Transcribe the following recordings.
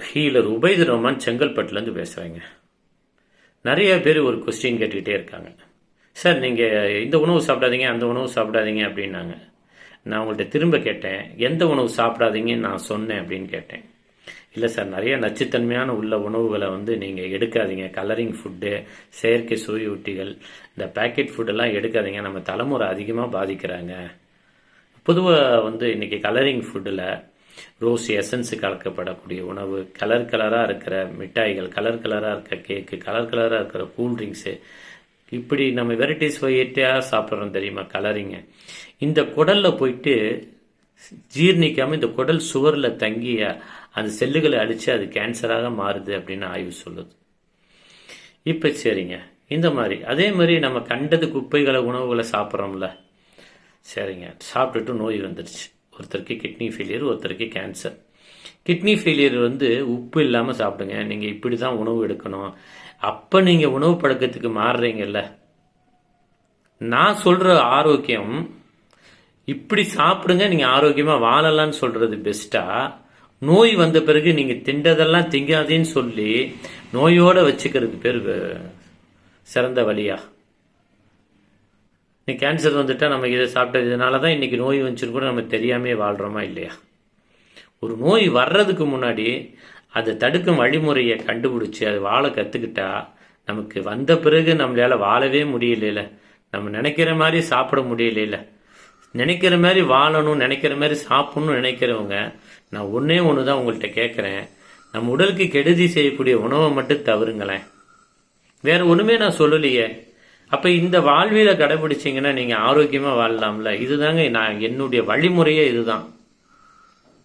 Healer Ubaid Rahman செங்கல்பட்டுலேருந்து பேசுகிறேங்க நிறைய பேர் ஒரு கொஸ்டின் கேட்டுக்கிட்டே இருக்காங்க. சார் நீங்கள் இந்த உணவு சாப்பிடாதீங்க அந்த உணவு சாப்பிடாதீங்க அப்படின்னாங்க. நான் உங்கள்கிட்ட திரும்ப கேட்டேன் எந்த உணவு சாப்பிடாதீங்கன்னு நான் சொன்னேன் அப்படின்னு கேட்டேன். இல்லை சார் நிறைய நச்சுத்தன்மையான உள்ள உணவுகளை வந்து நீங்கள் எடுக்காதீங்க. கலரிங் ஃபுட்டு செயற்கை சுவையூட்டிகள் இந்த பேக்கெட் ஃபுட்டெல்லாம் எடுக்காதீங்க. நம்ம தலைமுறை அதிகமாக பாதிக்கிறாங்க. பொதுவாக வந்து இன்னைக்கு கலரிங் ஃபுட்டில் ரோஸ் எசன்ஸு கலக்கப்படக்கூடிய உணவு. கலர் கலராக இருக்கிற மிட்டாய்கள் கலர் கலராக இருக்கிற கேக்கு கலர் கலராக இருக்கிற கூல்ட்ரிங்க்ஸு இப்படி நம்ம வெரைட்டிஸ் வெரைட்டியாக சாப்பிட்றோம் தெரியுமா? கலரிங்க இந்த குடலில் போயிட்டு ஜீர்ணிக்காமல் இந்த குடல் சுவரில் தங்கி அந்த செல்லுகளை அழித்து அது கேன்சராக மாறுது அப்படின்னு ஆய்வு சொல்லுது. இப்போ சரிங்க. இந்த மாதிரி. அதே மாதிரி நம்ம கண்டது குப்பைகளை உணவுகளை சாப்பிட்றோம்ல. சரிங்க. சாப்பிட்டுட்டு நோய் வந்துடுச்சு ஒருத்தருக்கு கிட்னி ஃபெயிலியர் ஒருத்தருக்கு கேன்சர் கிட்னி ஃபெயிலியர் வந்து உப்பு இல்லாமல் சாப்பிடுங்க. நீங்கள் இப்படி தான் உணவு எடுக்கணும். அப்போ நீங்கள் உணவு பழக்கத்துக்கு மாறுறீங்கல்ல. நான் சொல்கிற ஆரோக்கியம் இப்படி சாப்பிடுங்க நீங்கள் ஆரோக்கியமாக வாழலாம்னு சொல்கிறது பெஸ்ட்டாக நோய் வந்த பிறகு நீங்கள் திண்டதெல்லாம் திங்காதேன்னு சொல்லி நோயோடு வச்சுக்கிறதுக்கு பேர் சிறந்த வழியாக இன்னைக்கு கேன்சர் வந்துட்டா நமக்கு இதை சாப்பிட்டதுனால தான் இன்றைக்கி நோய் வந்துச்சுன்னு கூட நம்ம தெரியாமே வாழ்கிறோமா இல்லையா? ஒரு நோய் வர்றதுக்கு முன்னாடி அதை தடுக்கும் வழிமுறையை கண்டுபிடிச்சி அது வாழ கற்றுக்கிட்டா நமக்கு வந்த பிறகு நம்மளால் வாழவே முடியலையில. நம்ம நினைக்கிற மாதிரி சாப்பிட முடியலையில. நினைக்கிற மாதிரி வாழணும் நினைக்கிற மாதிரி சாப்பிடணும்னு நினைக்கிறவங்க நான் ஒன்றே ஒன்று தான் உங்கள்கிட்ட கேட்குறேன் நம்ம உடலுக்கு கெடுதி செய்யக்கூடிய உணவை மட்டும் தவறுங்களேன். வேற ஒன்றுமே நான் சொல்லலையே. அப்போ இந்த வாழ்வியல கடைபிடிச்சிங்கன்னா நீங்கள் ஆரோக்கியமாக வாழலாம்ல. இதுதாங்க நான் என்னுடைய வழிமுறையே இதுதான்.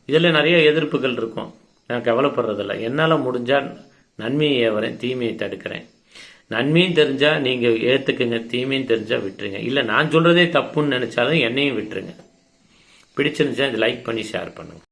இதில் நிறைய எதிர்ப்புகள் இருக்கும். நான் கவலைப்படுறதில்ல. என்னால் முடிஞ்சால் நன்மையை வரேன் தீமையை தடுக்கிறேன். நன்மையும் தெரிஞ்சால் நீங்கள் ஏற்றுக்குங்க தீமையும் தெரிஞ்சால் விட்டுருங்க. இல்லை நான் சொல்கிறதே தப்புன்னு நினச்சாலும் என்னையும் விட்டுருங்க. பிடிச்சிருந்துச்சா இது லைக் பண்ணி ஷேர் பண்ணுங்கள்